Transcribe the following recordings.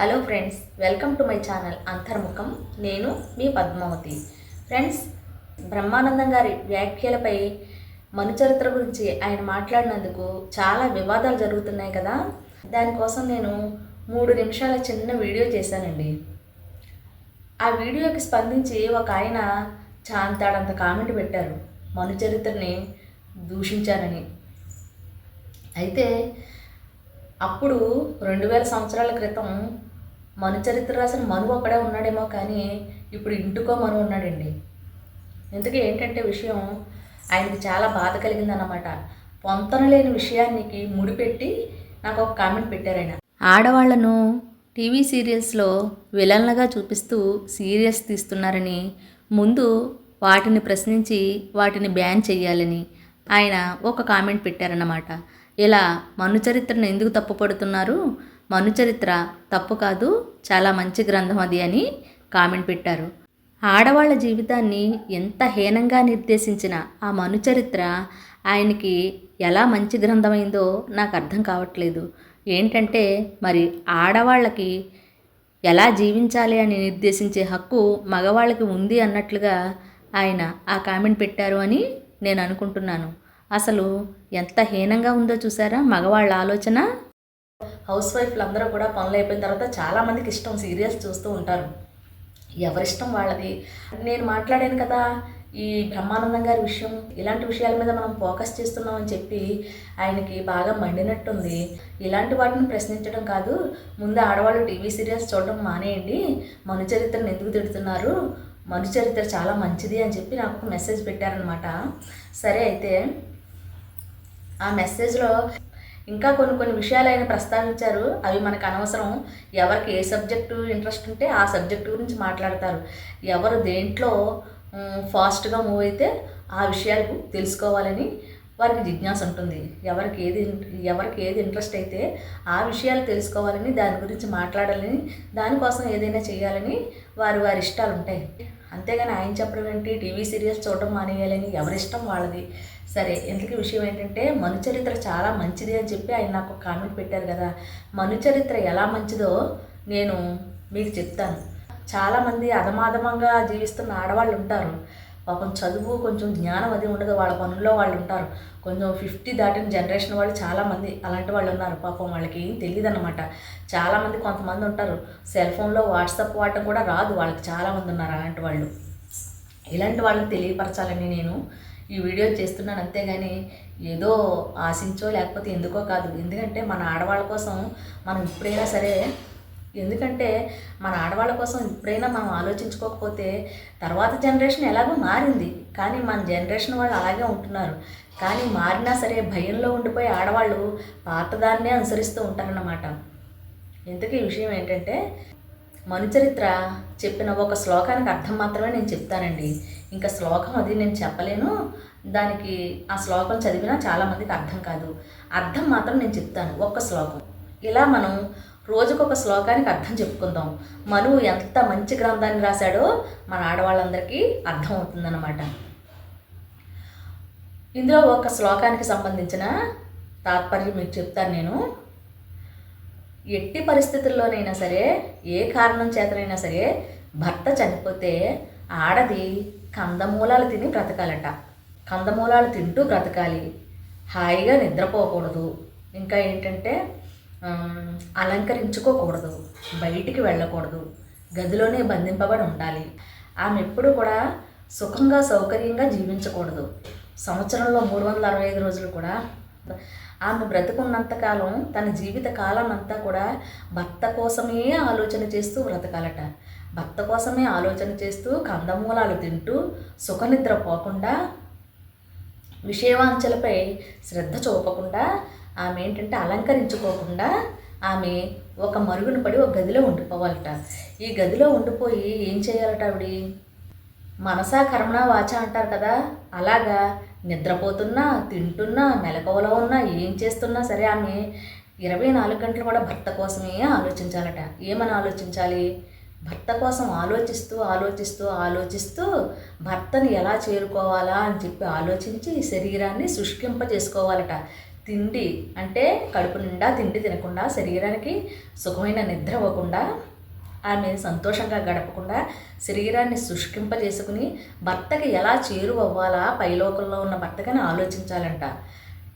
Hello friends welcome to my channel Antarmukham నేను మీ Padmavati. Friends Brahmanandam గారి వ్యాఖ్యలపై మనుచరిత్ర గురించి ఆయన మాట్లాడినందుకు చాలా వివాదాలు జరుగుతున్నాయి కదా. దానికోసం నేను మూడు నిమిషాల చిన్న వీడియో చేశానండి. ఆ వీడియోకి స్పందించి ఒక ఆయన చాంతాడంత కామెంట్ పెట్టారు. మనుచరిత్రని దూషించానని అయితే అప్పుడు రెండు వేల సంవత్సరాల క్రితం మన చరిత్ర రాసిన మనువు అక్కడే ఉన్నాడేమో కానీ ఇప్పుడు ఇంటికో మను ఉన్నాడండి. ఇంతకీ ఏంటంటే విషయం? ఆయనకి చాలా బాధ కలిగిందన్నమాట. పొంతన లేని విషయానికి ముడిపెట్టి నాకు ఒక కామెంట్ పెట్టారు ఆయన ఆడవాళ్ళను టీవీ సీరియల్స్లో విలన్లుగా చూపిస్తూ సీరియల్స్ తీస్తున్నారని ముందు వాటిని ప్రశ్నించి వాటిని బ్యాన్ చేయాలని ఆయన ఒక కామెంట్ పెట్టారన్నమాట. ఇలా మను చరిత్రను ఎందుకు తప్పుపడుతున్నారు? మను చరిత్ర తప్పు కాదు చాలా మంచి గ్రంథం అది అని కామెంట్ పెట్టారు. ఆడవాళ్ళ జీవితాన్ని ఎంత హీనంగా నిర్దేశించిన ఆ మను చరిత్ర ఆయనకి ఎలా మంచి గ్రంథమైందో నాకు అర్థం కావట్లేదు. ఏంటంటే మరి ఆడవాళ్ళకి ఎలా జీవించాలి అని నిర్దేశించే హక్కు మగవాళ్ళకి ఉంది అన్నట్లుగా ఆయన ఆ కామెంట్ పెట్టారు అని నేను అనుకుంటున్నాను. అసలు ఎంత హీనంగా ఉందో చూసారా? మగవాళ్ళ ఆలోచన హౌస్ వైఫ్లు అందరూ కూడా పనులు అయిపోయిన తర్వాత చాలామందికి ఇష్టం సీరియల్స్ చూస్తూ ఉంటారు. ఎవరిష్టం వాళ్ళది? నేను మాట్లాడాను కదా ఈ బ్రహ్మానందం గారి విషయం. ఇలాంటి విషయాల మీద మనం ఫోకస్ చేస్తున్నామని చెప్పి ఆయనకి బాగా మండినట్టుంది. ఇలాంటి వాటిని ప్రశ్నించడం కాదు ముందు ఆడవాళ్ళు టీవీ సీరియల్స్ చూడడం మానేయండి. మను చరిత్రను ఎందుకు తిడుతున్నారు? మను చరిత్ర చాలా మంచిది అని చెప్పి నాకు ఒక మెసేజ్ పెట్టారనమాట సరే అయితే ఆ మెసేజ్లో ఇంకా కొన్ని కొన్ని విషయాలు ఆయన ప్రస్తావించారు. అవి మనకు అనవసరం. ఎవరికి ఏ సబ్జెక్టు ఇంట్రెస్ట్ ఉంటే ఆ సబ్జెక్టు గురించి మాట్లాడతారు. ఎవరు దేంట్లో ఫాస్ట్గా మూవ్ అయితే ఆ విషయాలు తెలుసుకోవాలని వారికి జిజ్ఞాస ఉంటుంది. ఎవరికి ఏది ఎవరికి ఏది ఇంట్రెస్ట్ అయితే ఆ విషయాలు తెలుసుకోవాలని దాని గురించి మాట్లాడాలని దానికోసం ఏదైనా చేయాలని వారి వారి ఇష్టాలు ఉంటాయి. అంతేగాని ఆయన చెప్పడం ఏంటి? టీవీ సీరియల్స్ చూడడం మానేయాలని ఎవరిష్టం వాళ్ళది? సరే ఇంతకీ విషయం ఏంటంటే మను చరిత్ర చాలా మంచిది అని చెప్పి ఆయన నాకు కామెంట్ పెట్టారు కదా. మను చరిత్ర ఎలా మంచిదో నేను మీకు చెప్తాను. చాలామంది అధమాధమంగా జీవిస్తున్న ఆడవాళ్ళు ఉంటారు. పాపం చదువు కొంచెం జ్ఞానం అది ఉండదు. వాళ్ళ పనుల్లో వాళ్ళు ఉంటారు. కొంచెం ఫిఫ్టీ దాటిన జనరేషన్ వాళ్ళు చాలామంది అలాంటి వాళ్ళు ఉన్నారు. పాపం వాళ్ళకి ఏం తెలియదు అనమాట చాలామంది కొంతమంది ఉంటారు. సెల్ ఫోన్లో వాట్సాప్ వాడటం కూడా రాదు. వాళ్ళకి చాలామంది ఉన్నారు అలాంటి వాళ్ళు. ఇలాంటి వాళ్ళకి తెలియపరచాలని నేను ఈ వీడియో చేస్తున్నాను అంతేగాని ఏదో ఆశించో లేకపోతే ఎందుకో కాదు. ఎందుకంటే మన ఆడవాళ్ళ కోసం మనం ఇప్పుడైనా సరే ఎందుకంటే మన ఆడవాళ్ళ కోసం ఇప్పుడైనా మనం ఆలోచించుకోకపోతే తర్వాత జనరేషన్ ఎలాగో మారింది. కానీ మన జనరేషన్ వాళ్ళు అలాగే ఉంటున్నారు. కానీ మారినా సరే భయంలో ఉండిపోయి ఆడవాళ్ళు పాతదాన్నే అనుసరిస్తూ ఉంటారన్నమాట. ఇంతకీ విషయం ఏంటంటే మనుచరిత్ర చెప్పిన ఒక శ్లోకానికి అర్థం మాత్రమే నేను చెప్తానండి. ఇంకా శ్లోకం అది నేను చెప్పలేను. దానికి ఆ శ్లోకం చదివినా చాలామందికి అర్థం కాదు. అర్థం మాత్రం నేను చెప్తాను. ఒక్క శ్లోకం. ఇలా మనం రోజుకొక శ్లోకానికి అర్థం చెప్పుకుందాం. మనువు ఎంత మంచి గ్రంథాన్ని రాశాడో మన ఆడవాళ్ళందరికీ అర్థం అవుతుందన్నమాట. ఇందులో ఒక శ్లోకానికి సంబంధించిన తాత్పర్యం మీకు చెప్తాను నేను. ఎట్టి పరిస్థితుల్లోనైనా సరే ఏ కారణం చేతనైనా సరే భర్త చనిపోతే ఆడది కందమూలాలు తిని బ్రతకాలట. కందమూలాలు తింటూ బ్రతకాలి. హాయిగా నిద్రపోకూడదు. ఇంకా ఏంటంటే అలంకరించుకోకూడదు. బయటికి వెళ్ళకూడదు. గదిలోనే బంధింపబడి ఉండాలి. ఆమె ఎప్పుడు కూడా సుఖంగా సౌకర్యంగా జీవించకూడదు. సంవత్సరంలో మూడు వందల అరవై ఐదు రోజులు కూడా ఆమె బ్రతుకున్నంతకాలం తన జీవిత కాలం అంతా కూడా భర్త కోసమే ఆలోచన చేస్తూ బ్రతకాలట. భర్త కోసమే ఆలోచన చేస్తూ కందమూలాలు తింటూ సుఖనిద్ర పోకుండా విషయవాంచలపై శ్రద్ధ చూపకుండా ఆమె ఏంటంటే అలంకరించుకోకుండా ఆమె ఒక మరుగున పడి ఒక గదిలో ఉండిపోవాలట. ఈ గదిలో ఉండిపోయి ఏం చేయాలట ఆవిడ? మనసా కర్మణ వాచ అంటారు కదా అలాగా నిద్రపోతున్నా తింటున్నా మెలకువలో ఉన్నా ఏం చేస్తున్నా సరే ఆమె ఇరవై నాలుగు గంటలు కూడా భర్త కోసమే ఆలోచించాలట. ఏమని ఆలోచించాలి? భర్త కోసం ఆలోచిస్తూ ఆలోచిస్తూ ఆలోచిస్తూ భర్తని ఎలా చేరుకోవాలా అని చెప్పి ఆలోచించి శరీరాన్ని శుష్కింప చేసుకోవాలట తిండి అంటే కడుపు నిండా తిండి తినకుండా శరీరానికి సుఖమైన నిద్ర అవ్వకుండా ఆమె సంతోషంగా గడపకుండా శరీరాన్ని శుష్కింపజేసుకుని భర్తకి ఎలా చేరువవ్వాలా పైలోకంలో ఉన్న భర్తకని ఆలోచించాలంట.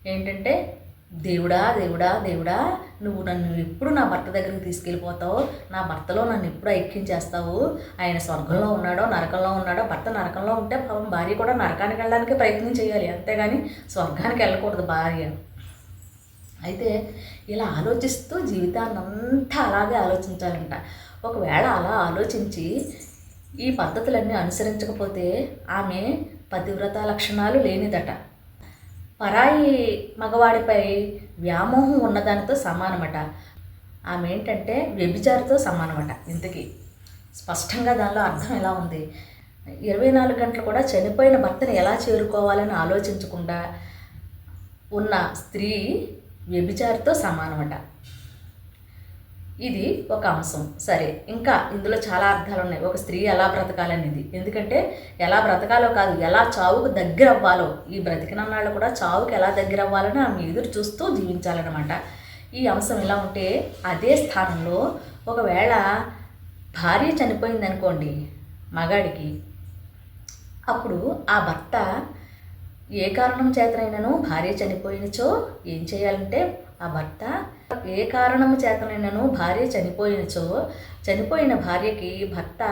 ఏంటంటే దేవుడా దేవుడా దేవుడా నువ్వు నన్ను ఎప్పుడు నా భర్త దగ్గరికి తీసుకెళ్ళిపోతావు? నా భర్తలో నన్ను ఎప్పుడు ఐక్యం చేస్తావు? ఆయన స్వర్గంలో ఉన్నాడో నరకంలో ఉన్నాడో భర్త నరకంలో ఉంటే పాపం భార్య కూడా నరకానికి వెళ్ళడానికి ప్రయత్నం చేయాలి. అంతేగాని స్వర్గానికి వెళ్ళకూడదు భార్య. అయితే ఇలా ఆలోచిస్తూ జీవితాన్ని అంతా అలాగే ఆలోచించాలంట. ఒకవేళ అలా ఆలోచించి ఈ పద్ధతులన్నీ అనుసరించకపోతే ఆమె పతివ్రత లక్షణాలు లేనిదట. పరాయి మగవాడిపై వ్యామోహం ఉన్నదానితో సమానమట. ఆమె ఏంటంటే వ్యభిచారితో సమానమట ఇంతకీ. స్పష్టంగా దానిలో అర్థం ఎలా ఉంది? ఇరవై నాలుగు గంటలు కూడా చనిపోయిన భర్తను ఎలా చేరుకోవాలని ఆలోచించకుండా ఉన్న స్త్రీ వ్యభిచారితో సమానమట. ఇది ఒక అంశం. సరే ఇంకా ఇందులో చాలా అర్థాలు ఉన్నాయి ఒక స్త్రీ ఎలా బ్రతకాలనేది. ఎందుకంటే ఎలా బ్రతకాలో కాదు ఎలా చావుకు దగ్గర అవ్వాలో ఈ బ్రతికినన్నాళ్ళు కూడా చావుకు ఎలా దగ్గర అవ్వాలని ఆమె ఎదురు చూస్తూ జీవించాలన్నమాట. ఈ అంశం ఇలా ఉంటే అదే స్థానంలో ఒకవేళ భార్య చనిపోయిందనుకోండి మగాడికి అప్పుడు ఆ భర్త ఏ కారణం చేతనైనాను భార్య చనిపోయినచో ఏం చేయాలంటే ఆ భర్త ఏ కారణము చేతనైనాను భార్య చనిపోయినచో చనిపోయిన భార్యకి భర్త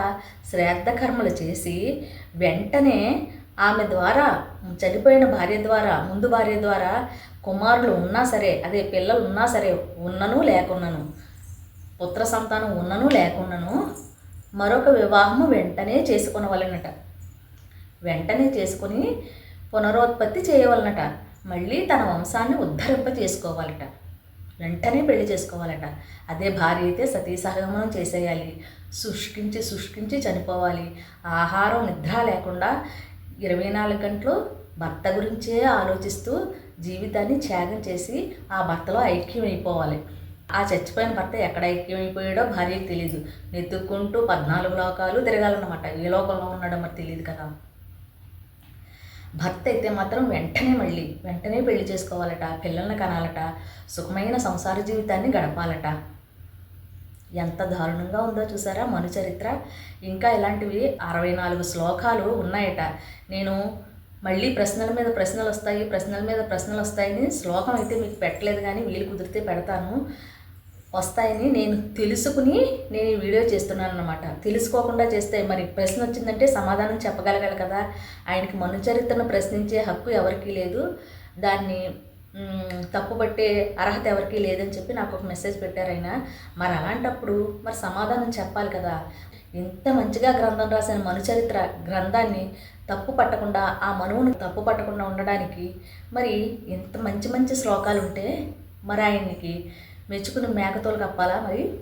శ్రాద్ధ కర్మలు చేసి వెంటనే ఆమె ద్వారా చనిపోయిన భార్య ద్వారా ముందు భార్య ద్వారా కుమారులు ఉన్నా సరే అదే పిల్లలు ఉన్నా సరే ఉన్నను లేకున్నను పుత్ర సంతానం ఉన్నను లేకున్నను మరొక వివాహము వెంటనే చేసుకునవలనట. వెంటనే చేసుకుని పునరుత్పత్తి చేయవలనట. మళ్ళీ తన వంశాన్ని ఉద్ధరింప చేసుకోవాలట వెంటనే పెళ్ళి చేసుకోవాలట. అదే భార్య అయితే సతీ సహగమనం చేసేయాలి. శుష్కించి శుష్కించి చనిపోవాలి. ఆహారం నిద్ర లేకుండా ఇరవై నాలుగు గంటలు భర్త గురించే ఆలోచిస్తూ జీవితాన్ని త్యాగం చేసి ఆ భర్తలో ఐక్యం అయిపోవాలి ఆ చచ్చిపోయిన భర్త ఎక్కడ ఐక్యమైపోయాడో భార్యకి తెలియదు నెత్తుక్కుంటూ పద్నాలుగు లోకాలు తిరగాలన్నమాట. ఏ లోకంలో ఉన్నాడో మరి తెలియదు కదా. భర్త అయితే మాత్రం వెంటనే మళ్ళీ వెంటనే పెళ్ళి చేసుకోవాలట పిల్లల్ని కనాలట సుఖమైన సంసార జీవితాన్ని గడపాలట. ఎంత దారుణంగా ఉందో చూసారా మను చరిత్ర ఇంకా ఇలాంటివి అరవై నాలుగు శ్లోకాలు ఉన్నాయట. నేను మళ్ళీ ప్రశ్నల మీద ప్రశ్నలు వస్తాయి ప్రశ్నల మీద ప్రశ్నలు వస్తాయని శ్లోకం అయితే మీకు పెట్టలేదు కానీ వీలు కుదిరితే పెడతాను. వస్తాయని నేను తెలుసుకుని నేను ఈ వీడియో చేస్తున్నాను అనమాట తెలుసుకోకుండా చేస్తే మరి ప్రశ్న వచ్చిందంటే సమాధానం చెప్పగలగాలి కదా. ఆయనకి మనుచరిత్రను ప్రశ్నించే హక్కు ఎవరికీ లేదు. దాన్ని తప్పుపట్టే అర్హత ఎవరికీ లేదని చెప్పి నాకు ఒక మెసేజ్ పెట్టారు ఆయన. మరి అలాంటప్పుడు మరి సమాధానం చెప్పాలి కదా. ఇంత మంచిగా గ్రంథం రాసిన మనుచరిత్ర గ్రంథాన్ని తప్పు పట్టకుండా ఆ మనువును తప్పు పట్టకుండా ఉండడానికి మరి ఇంత మంచి మంచి శ్లోకాలు ఉంటే మరి ఆయనకి మెచ్చుకుని మేకతోలు కప్పాలా మరి?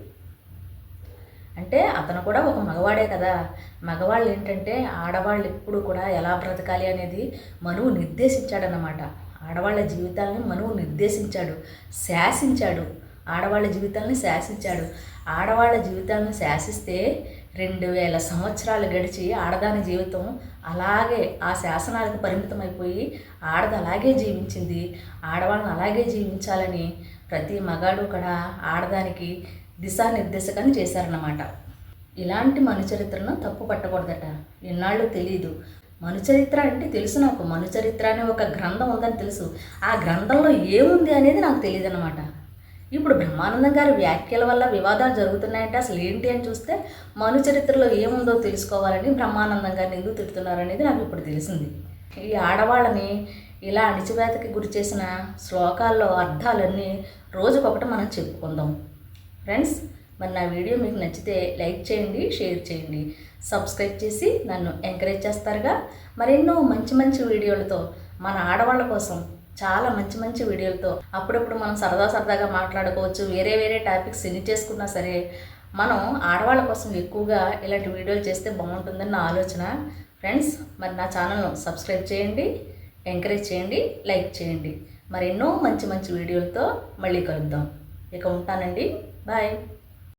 అంటే అతను కూడా ఒక మగవాడే కదా. మగవాళ్ళు ఏంటంటే ఆడవాళ్ళు ఎప్పుడు కూడా ఎలా బ్రతకాలి అనేది మనువు నిర్దేశించాడనమాట ఆడవాళ్ళ జీవితాలని మనువు నిర్దేశించాడు శాసించాడు. ఆడవాళ్ళ జీవితాలని శాసించాడు. ఆడవాళ్ళ జీవితాలను శాసిస్తే రెండు వేల సంవత్సరాలు గడిచి ఆడదాని జీవితం అలాగే ఆ శాసనాలకు పరిమితమైపోయి ఆడది అలాగే జీవించింది. ఆడవాళ్ళని అలాగే జీవించాలని ప్రతి మగాడు కూడా ఆడదానికి దిశానిర్దేశకాన్ని చేశారన్నమాట. ఇలాంటి మనుచరిత్రను తప్పు పట్టకూడదట. ఎన్నాళ్ళు తెలియదు మనుచరిత్ర అంటే తెలుసు నాకు. మనుచరిత్ర అనే ఒక గ్రంథం ఉందని తెలుసు. ఆ గ్రంథంలో ఏముంది అనేది నాకు తెలియదు అనమాట ఇప్పుడు బ్రహ్మానందం గారి వ్యాఖ్యల వల్ల వివాదాలు జరుగుతున్నాయంటే అసలు ఏంటి అని చూస్తే మనుచరిత్రలో ఏముందో తెలుసుకోవాలని బ్రహ్మానందం గారిని ఎందుకు తిడుతున్నారు అనేది నాకు ఇప్పుడు తెలిసింది. ఈ ఆడవాళ్ళని ఇలా అణిచివేతకి గురి చేసిన శ్లోకాల్లో అర్థాలన్నీ రోజుకొకటి మనం చెప్పుకుందాం. ఫ్రెండ్స్ మరి నా వీడియో మీకు నచ్చితే లైక్ చేయండి షేర్ చేయండి. సబ్స్క్రైబ్ చేసి నన్ను ఎంకరేజ్ చేస్తారుగా. మరెన్నో మంచి మంచి వీడియోలతో మన ఆడవాళ్ళ కోసం చాలా మంచి మంచి వీడియోలతో అప్పుడప్పుడు మనం సరదా సరదాగా మాట్లాడుకోవచ్చు. వేరే వేరే టాపిక్స్ ఎన్ని చేసుకున్నా సరే మనం ఆడవాళ్ళ కోసం ఎక్కువగా ఇలాంటి వీడియోలు చేస్తే బాగుంటుందని నా ఆలోచన. ఫ్రెండ్స్ మరి నా ఛానల్ను సబ్స్క్రైబ్ చేయండి. ఎంకరేజ్ చేయండి లైక్ చేయండి. మరెన్నో మంచి మంచి వీడియోలతో మళ్ళీ కలుద్దాం. ఇక ఉంటానండి. బాయ్.